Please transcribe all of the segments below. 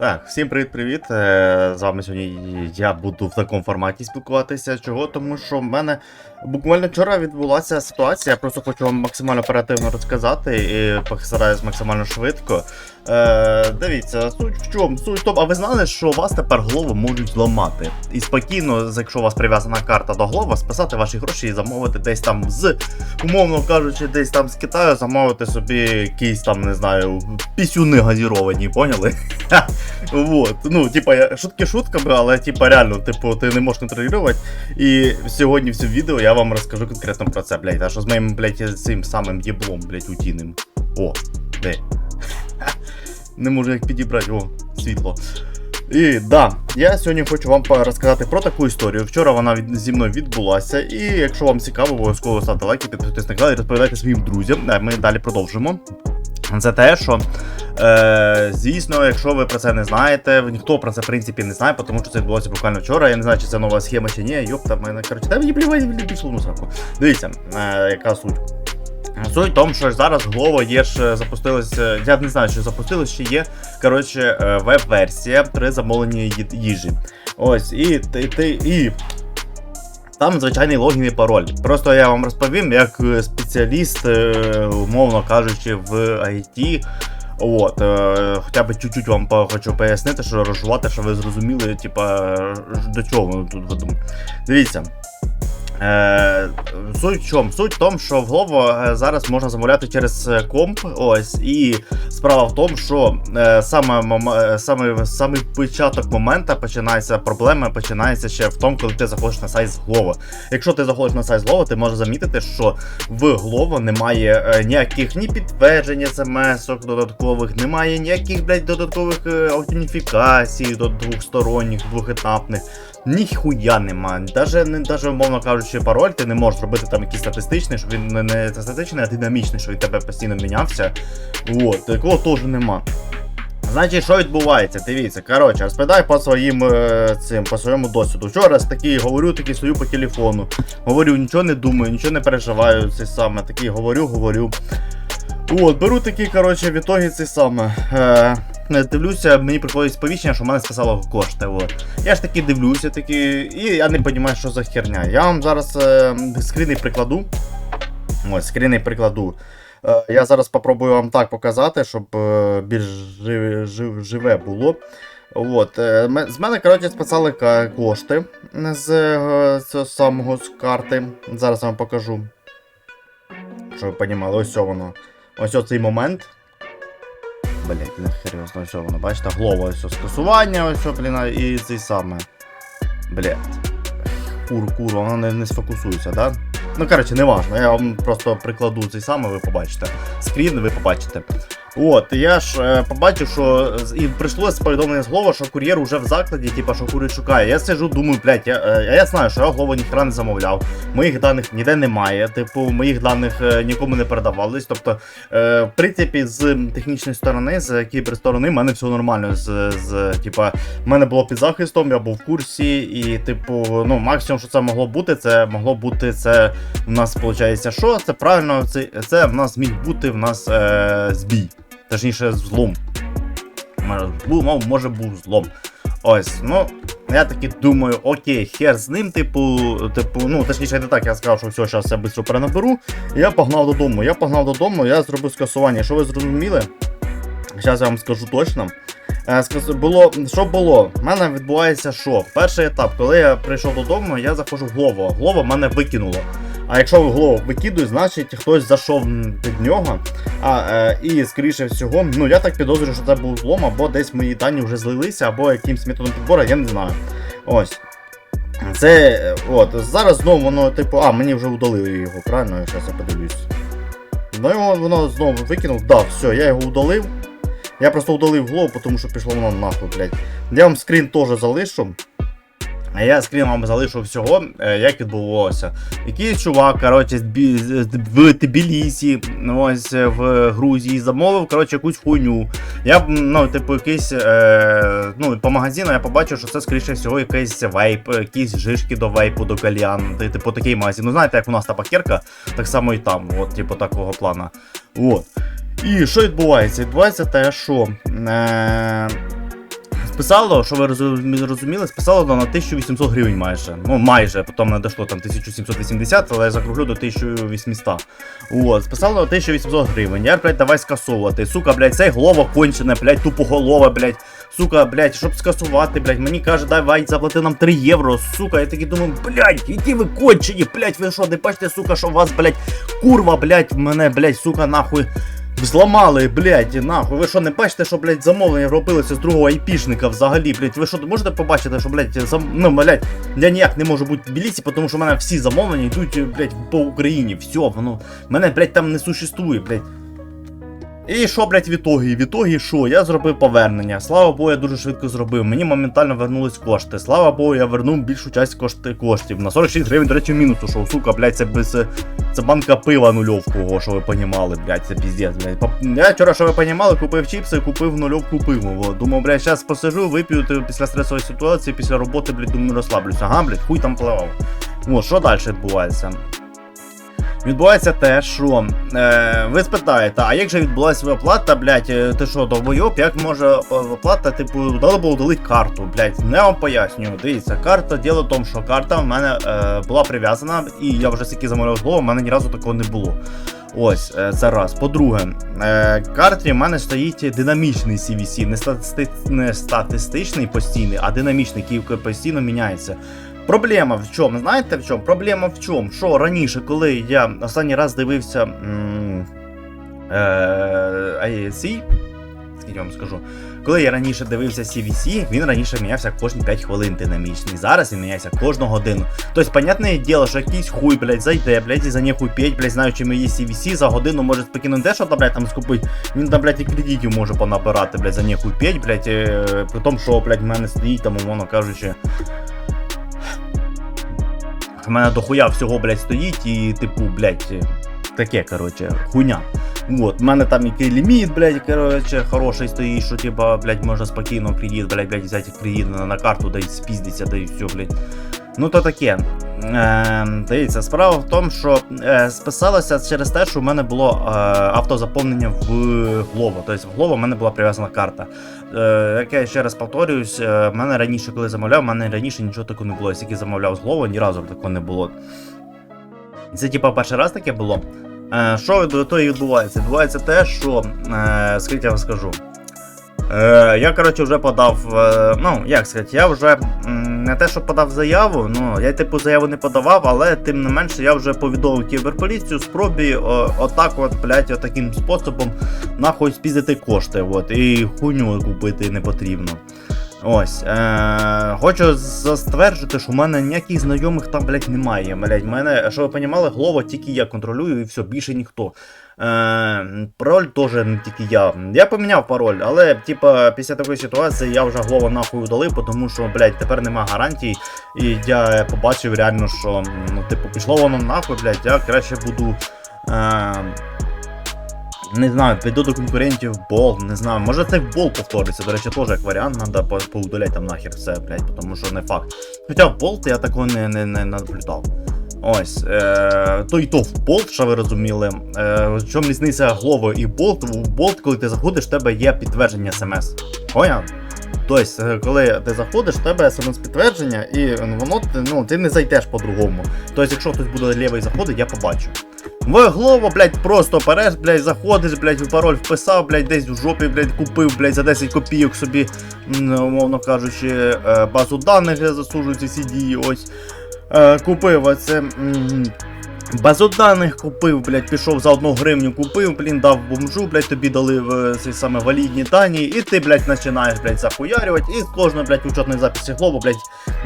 Так, всім привіт-привіт. Е, З вами сьогодні я буду в такому форматі спілкуватися. Чого? Тому що в мене буквально вчора відбулася ситуація. Я просто хочу вам максимально оперативно розказати і постараюсь максимально швидко. Е, Дивіться, суть в чому? Суть в тому, а ви знали, що у вас тепер голову можуть зламати. І спокійно, якщо у вас прив'язана карта до голови, списати ваші гроші і замовити десь там з, умовно кажучи, десь там з Китаю, замовити собі якісь там, не знаю, пісюни газіровані, поняли? Вот. Ну, типа, шутки шутками, але типа реально, типу, ти не можеш контролювати. І сьогодні в цьому відео я вам розкажу конкретно про це, блядь. А що з моїм, блядь, цим самим діблом, блядь, утіним. О, де? Не можу як підібрати, о, світло. І да, я сьогодні хочу вам розказати про таку історію. Вчора вона від, зі мною відбулася. І якщо вам цікаво, обов'язково ставте лайки, підписуйтесь на канал і розповідайте своїм друзям. Е, Ми далі продовжимо. Це те, що е, звісно, якщо ви про це не знаєте, ніхто про це в принципі не знає, тому що це відбулося буквально вчора. Я не знаю, чи це нова схема чи ні. Йопта, мене коротше, та мені плівати пішло в сраку. Дивіться, е, яка суть. Суть в тому, що зараз Glovo є ж запустилася. Я не знаю, чи запустилось, чи є. Коротше, е, веб-версія при замовленні їжі. Ось, і ти, ти і. Там звичайний логін і пароль. Просто я вам розповім, як е, спеціаліст, е, умовно кажучи, в IT. От, е, хоча б чуть-чуть вам хочу пояснити, що розжувати, що ви зрозуміли, типа, е, до чого воно тут веду. Дивіться. Е, суть в чому? Суть в тому, що в Glovo е, зараз можна замовляти через е, комп. Ось, і справа в тому, що саме, саме, саме початок моменту починається проблема, починається ще в тому, коли ти заходиш на сайт з Glovo. Якщо ти заходиш на сайт з Glovo, ти можеш замітити, що в Glovo немає ніяких ні підтверджень смс-ок додаткових, немає ніяких блядь, додаткових аутентифікацій до двохсторонніх, двохетапних. Ніхуя нема. Даже, не, даже, умовно кажучи, пароль ти не можеш робити там якийсь статистичний, щоб він не, не статистичний, а динамічний, щоб він тебе постійно мінявся. От, такого теж нема. Значить, що відбувається? Дивіться, коротше, розповідаю по своїм е, цим, по своєму досвіду. Вчора такий говорю, такий стою по телефону. Говорю, нічого не думаю, нічого не переживаю. Це саме такий говорю, говорю. От, беру такий, коротше, в ітогі це саме. Е, дивлюся, мені приходить сповіщення, що в мене списало кошти. От. Я ж таки дивлюся, такі, і я не розумію, що за херня. Я вам зараз е, скріни прикладу. Ось, скріни прикладу. Е, я зараз спробую вам так показати, щоб е, більш жив, жив, живе було. От, е, з мене, коротше, списали кошти з е, цього самого з карти. Зараз вам покажу. Щоб ви розуміли, ось воно. Ось оцей момент. Блять, не серйозно, що воно, бачите, глова, ось ось скасування, ось, о, блін, і цей саме. Блять. Кур, кур, воно не, не сфокусується, да? Ну, коротше, не важно. Я вам просто прикладу цей самий, ви побачите. Скрін, ви побачите. От, я ж е, побачив, що і прийшло повідомлення з Глова, що кур'єр уже в закладі, типа, що кур'єр шукає. Я сижу, думаю, блядь, я, е, я знаю, що я Глова ніхера не замовляв. Моїх даних ніде немає. Типу, моїх даних е, нікому не передавались. Тобто, е, в принципі, з технічної сторони, з кіберсторони, в мене все нормально. З, з типа, в мене було під захистом, я був в курсі, і, типу, ну, максимум, що це могло бути, це могло бути це. У нас виходить, що це правильно, це, це в нас міг бути в нас е, збій. Точніше, злом. Може, був злом. Ось, ну, я таки думаю, окей, хер з ним, типу, типу, ну, точніше, не так, я сказав, що все, зараз я швидко перенаберу. І я погнав додому. Я погнав додому, я зробив скасування. Що ви зрозуміли? Зараз я вам скажу точно. Е, Було, що було? У мене відбувається що? Перший етап, коли я прийшов додому, я заходжу в голову. Голову мене викинуло. А якщо голову викидують, значить хтось зайшов під нього. А, е, і скоріше всього, ну я так підозрюю, що це був злом, або десь мої дані вже злилися, або якимсь методом підбору, я не знаю. Ось. Це е, от, зараз знову воно, типу, а, мені вже удалили його, правильно? Я зараз я подивлюсь. Ну його воно знову викинув. Да, все, я його удалив. Я просто удалив голову, тому що пішло воно нахуй, блядь. Я вам скрін теж залишу. А я скрін вам залишу всього, е, як відбувалося. Якийсь чувак, коротше, в Тбілісі, ну, ось е, в Грузії, замовив, коротше, якусь хуйню. Я ну, типу, якийсь, е, ну, по магазину я побачив, що це, скоріше всього, якийсь вейп, якісь жишки до вейпу, до кальян, типу, такий магазин. Ну, знаєте, як у нас табакерка, так само і там, от, типу, такого плана. От. І що відбувається? Відбувається те, що. Е, Списало, що ви розумі- розуміли, списало на 1800 гривень майже. Ну, майже, потім не дійшло там 1780, але я закруглю до 1800. От, списало на 1800 гривень. Я, блядь, давай скасовувати. Сука, блядь, цей голова кончене, блядь, тупоголова, блядь. Сука, блядь, щоб скасувати, блядь, мені каже, давай заплати нам 3 євро, сука. Я такий думаю, блядь, які ви кончені, блядь, ви що, не бачите, сука, що у вас, блядь, курва, блядь, мене, блядь, сука, нахуй. Зламали, блядь, нахуй. Ви що не бачите, що, блядь, замовлення робилося з другого айпішника взагалі, блядь. Ви що можете побачити, що, блядь, зам... ну, блядь, я ніяк не можу бути в Тбілісі, тому що в мене всі замовлення йдуть, блядь, по Україні. Все, воно. Мене, блядь, там не существує, блядь. І що, блядь, в ітогі? В ітогі що? Я зробив повернення. Слава Богу, я дуже швидко зробив. Мені моментально вернулись кошти. Слава Богу, я вернув більшу часть кошти, коштів. На 46 гривень, до речі, мінус ушов. Сука, блядь, це без. Це банка пива нульовку, що ви понімали, блядь, це піздець, блядь. Поп- Я вчора, що ви понімали, купив чіпси, купив нульовку пиво. Думав, блядь, зараз посижу, вип'ю ти- після стресової ситуації, після роботи, блядь, думаю, розслаблюся. Ага, блядь, хуй там пливав. О, що далі відбувається? Відбувається те, що е, ви спитаєте, а як же відбулася оплата, блядь, е, ти що, довбойоб, як може е, оплата, типу, дали було удалити карту, блядь, не вам пояснюю. Дивіться, карта, діло в тому, що карта в мене е, була прив'язана, і я вже стільки замовляв голову, в мене ні разу такого не було. Ось, е, це раз. По-друге, карті в мене стоїть динамічний CVC, не статистичний постійний, а динамічний, який постійно міняється. Проблема в чому? Знаєте в чому? Проблема в чому? Що раніше, коли я останній раз дивився м, е, скільки вам скажу, коли я раніше дивився CVC, він раніше мінявся кожні 5 хвилин динамічний. Зараз він міняється кожну годину. Тобто, понятне діло, що якийсь хуй, блядь, зайде, блядь, і за нехуй п'ять, блядь, знаючи мої CVC, за годину може спокійно те, що там, блядь, там скупить, він там, блядь, і кредитів може понабирати, блядь, за нехуй п'ять, блядь, е, при тому, що, блядь, в мене стоїть там, умовно кажучи, в мене дохуя всього, блядь, стоїть і, типу, блядь, таке, коротше, хуйня. Вот, в мене там який ліміт, блядь, коротше, хороший стоїть, що типа, блядь, можна спокійно кредит, блядь, блядь, взяти кредит на, на карту, да і спіздиться, да і все, блядь. Ну то таке. Е, дивіться, справа в тому, що е, списалося через те, що в мене було е, автозаповнення в Glovo. Тобто в Glovo в мене була прив'язана карта. Е, як я ще раз повторююсь, е, в мене раніше, коли замовляв, в мене раніше нічого такого не було. Я тільки замовляв з Glovo, ні разу такого не було. Це типа перший раз таке було. Е, що до того і відбувається? Відбувається те, що, е, скільки я вам скажу. Е, я, коротше, вже подав. Е, ну, як сказати, я вже не те, що подав заяву, ну, я типу заяву не подавав, але тим не менше я вже повідомив кіберполіцію спробі отак от, блядь, отаким способом нахуй спіздити кошти. От, і хуйню купити не потрібно. Ось. Е, хочу застверджувати, що в мене ніяких знайомих там, блядь, немає. Блядь, мене, що ви понімали, голову тільки я контролюю і все, більше ніхто. Е, пароль теж не тільки я. Я поміняв пароль, але типа після такої ситуації я вже голову нахуй удалив, тому що, блядь, тепер нема гарантій. І я побачив реально, що ну, типу, пішло воно нахуй, блядь, я краще буду. Е, не знаю, піду до конкурентів бол, не знаю. Може це в бол повториться. До речі, теж як варіант, треба по поудаляти там нахер все, блядь, тому що не факт. Хоча в болт я такого не, не, не наблюдав. Ось, е, то і то в болт, що ви розуміли. Е, чому різниця Glovo і болт? В болт, коли ти заходиш, в тебе є підтвердження смс. Поняв? Тобто, е, коли ти заходиш, в тебе смс-підтвердження, і воно ну, ти не зайдеш по-другому. Тобто, якщо хтось буде лівий заходить, я побачу. В Глово, блядь, просто береш, блядь, заходиш, блядь, пароль вписав, блядь, десь в жопі, блядь, купив, блядь, за 10 копійок собі, умовно кажучи, е, базу даних де засуджуються всі дії, ось. Е, Купив оце. Базу даних купив, блядь, пішов за одну гривню, купив, блін, дав бомжу, блядь, тобі дали е, ці саме валідні дані, і ти, блядь, починаєш, блядь, захуярювати, і з кожної, блядь, учетної записи глобу, блядь,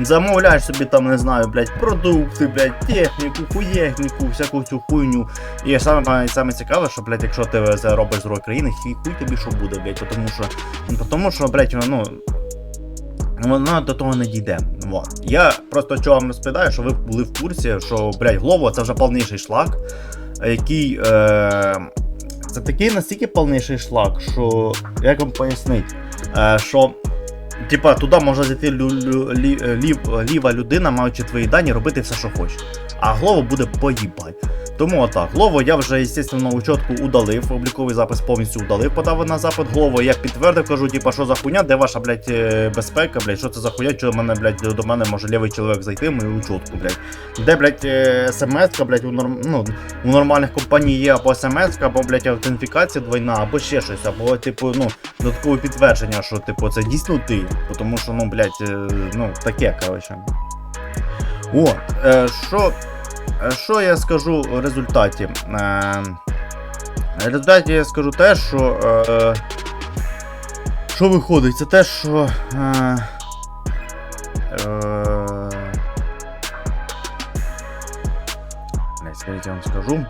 замовляєш собі там, не знаю, блядь, продукти, блядь, техніку, хуєхніку, всяку цю хуйню. І саме, саме цікаве, що, блядь, якщо ти це робиш з країни, хі- хуй тобі що буде, блядь, тому що, тому що, блядь, ну, Воно до того не дійде. Вот. Я просто чого вам розповідаю, що ви були в курсі, що, блядь, Глово це вже повніший шлак, який. Е, це такий настільки повніший шлак, що. Як вам пояснити? Е, що. Типа, туди може зайти лю, лю, лі, лів, ліва людина, маючи твої дані, робити все, що хоче. А Глово буде поїбать. Тому отак. Глово я вже, звісно, учетку удалив, обліковий запис повністю удалив, подав на запит Глово. Я підтвердив, кажу, типа, що за хуйня, де ваша, блядь, е, безпека, блядь, що це за хуйня, що мене, блядь, до мене може лівий чоловік зайти мою учетку, блядь. Де, блядь, е, смс-ка, блядь, у, норм... ну, у нормальних компаній є або смс-ка, або, блядь, аутентифікація двойна, або ще щось, або, типу, ну, додаткове підтвердження, що, типу, це дійсно ти. Тому що, ну, блядь, е, ну, таке, коротше. От, е, що, що я скажу в результаті? Е, в результаті я скажу те, що. Е, що виходить? Це те, що. Е, е, не, скажіть, я вам скажу.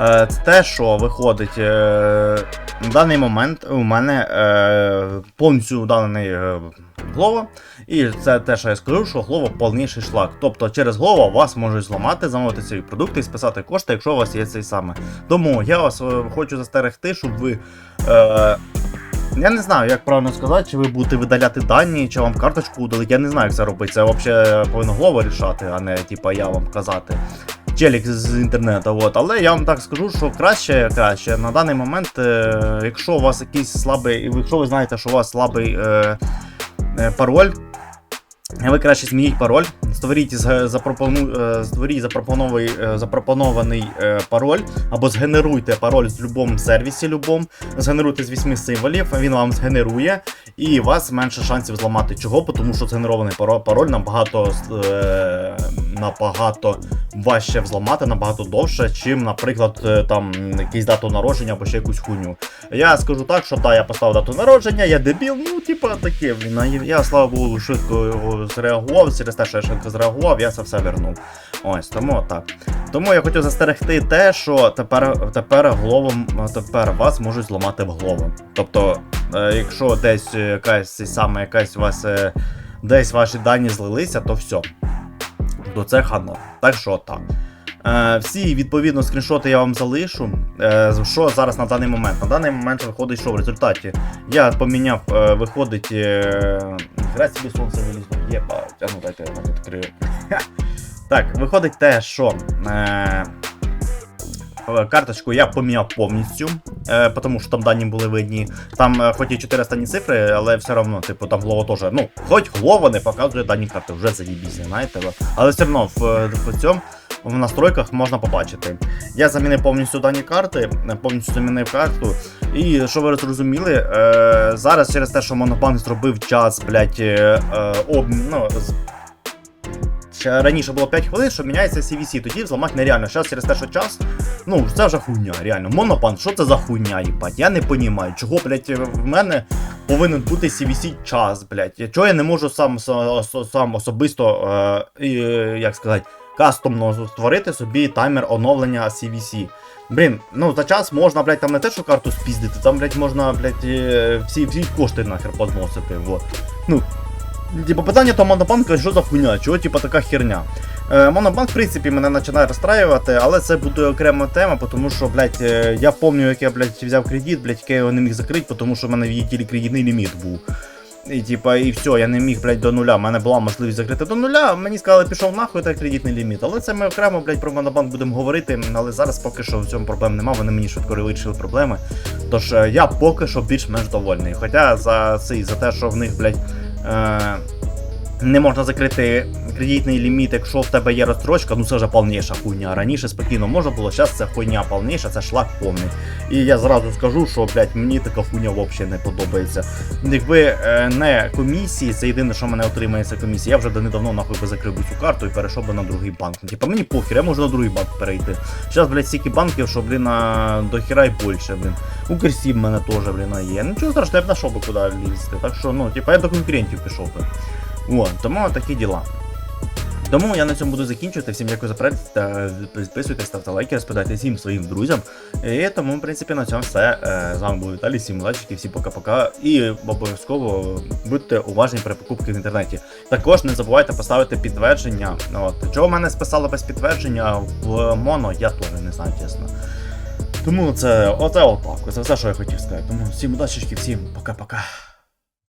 Е, це те, що виходить. Е, на даний момент у мене е, повністю удалений е, Глова. І це те, що я скажу, що Глова повніший шлак. Тобто через Глова вас можуть зламати, замовити ці продукти і списати кошти, якщо у вас є цей саме. Тому я вас е, хочу застерегти, щоб ви. Е, я не знаю, як правильно сказати, чи ви будете видаляти дані, чи вам карточку удалить. Я не знаю, як це робити. Це взагалі повинно Глова рішати, а не типа я вам казати. Челік з інтернету, от. але я вам так скажу, що краще, краще на даний момент, е, якщо у вас якийсь слабий, якщо ви знаєте, що у вас слабий е, пароль. Ви краще змініть пароль, створіть, запропону, е, створіть запропонований, е, запропонований е, пароль, або згенеруйте пароль з будь-якому сервісі, любом, згенеруйте з 8 символів, він вам згенерує, і у вас менше шансів зламати. Чого? Тому що згенерований пароль, набагато, е, набагато важче взламати, набагато довше, чим, наприклад, е, там якийсь дату народження або ще якусь хуйню. Я скажу так, що да, я поставив дату народження, я дебіл, ну, типа таке, Я, слава Богу, швидко зреагував, через те, що я швидко зреагував, я це все вернув. Ось, тому так. Тому я хотів застерегти те, що тепер, тепер головом, тепер вас можуть зламати в голову. Тобто, е, якщо десь якась саме якась у вас е, десь ваші дані злилися, то все. То це хано. Так що так. Е, всі відповідно скріншоти я вам залишу. Е, що зараз на даний момент? На даний момент виходить, що в результаті я поміняв, е, виходить. Е, Гра собі сонце вилізло. Єбать, ну дайте я відкрию. Так, виходить те, що. Е, Карточку я поміняв повністю, е, тому що там дані були видні. Там е, хоч і 4 останні цифри, але все одно, типу, там Глова теж. Ну, хоч Глова не показує дані карти, вже заїбіся, знаєте. Але все одно в, в цьому в настройках можна побачити. Я замінив повністю дані карти, е, повністю замінив карту. І що ви зрозуміли, е, зараз через те, що Монобанк зробив час, е, е, ну, раніше було 5 хвилин, що міняється CVC, тоді взламати нереально. Зараз через те, що час, ну, це вже хуйня, реально. Монобанк, що це за хуйня, їбать? Я не розумію, чого, блядь, в мене повинен бути CVC час, блядь. Чого я не можу сам, сам особисто, е, е, як сказати, кастомно створити собі таймер оновлення CVC. Блін, ну за час можна, блядь, там не те, що карту спіздити, там, блядь, можна, блядь, е, всі, всі кошти нахер позносити. Вот. Ну, типу, питання то Монобанка, що за хуйня, чого, типу, така херня. Е, Монобанк, в принципі, мене починає розстраювати, але це буде окрема тема, тому що, блядь, е, я пам'ятаю, як я, блядь, взяв кредит, блядь, який я не міг закрити, тому що в мене тільки кредитний ліміт був. І типа, і все, я не міг, блядь, до нуля. У мене була можливість закрити до нуля. Мені сказали, пішов нахуй та кредитний ліміт. Але це ми окремо, блядь, про Монобанк будемо говорити. Але зараз поки що в цьому проблем нема, вони мені швидко вирішили проблеми. Тож е, я поки що більш-менш довольний. Хоча за цей, за те, що в них, блядь, е, не можна закрити кредитний ліміт, якщо в тебе є розстрочка, ну це вже повніша хуйня. Раніше спокійно можна було, зараз це хуйня повніша, це шлак повний. І я зразу скажу, що, блядь, мені така хуйня взагалі не подобається. Якби е, не комісії, це єдине, що мене отримає, це комісія. Я вже давно нахуй би закрив цю карту і перейшов би на другий банк. Ну, Типа мені похер, я можу на другий банк перейти. Зараз, блядь, стільки банків, що, блін, на до хіра й більше, блін. Укрсіб в мене теж, блін, є. Нічого страшного, я б знайшов би куди лізти. Так що, ну, типа, я до конкурентів пішов би. От, тому такі діла. Тому я на цьому буду закінчувати. Всім дякую за перегляд. та Підписуйтесь, ставте лайки, розповідайте всім своїм друзям. І тому, в принципі, на цьому все. Е, З вами був Віталій, всім лайчики, всім пока-пока. І обов'язково будьте уважні при покупці в інтернеті. Також не забувайте поставити підтвердження. От. Чого в мене списало без підтвердження в моно, я теж не знаю, чесно. Тому це оце отак. Це все, що я хотів сказати. Тому всім удачі, всім пока-пока.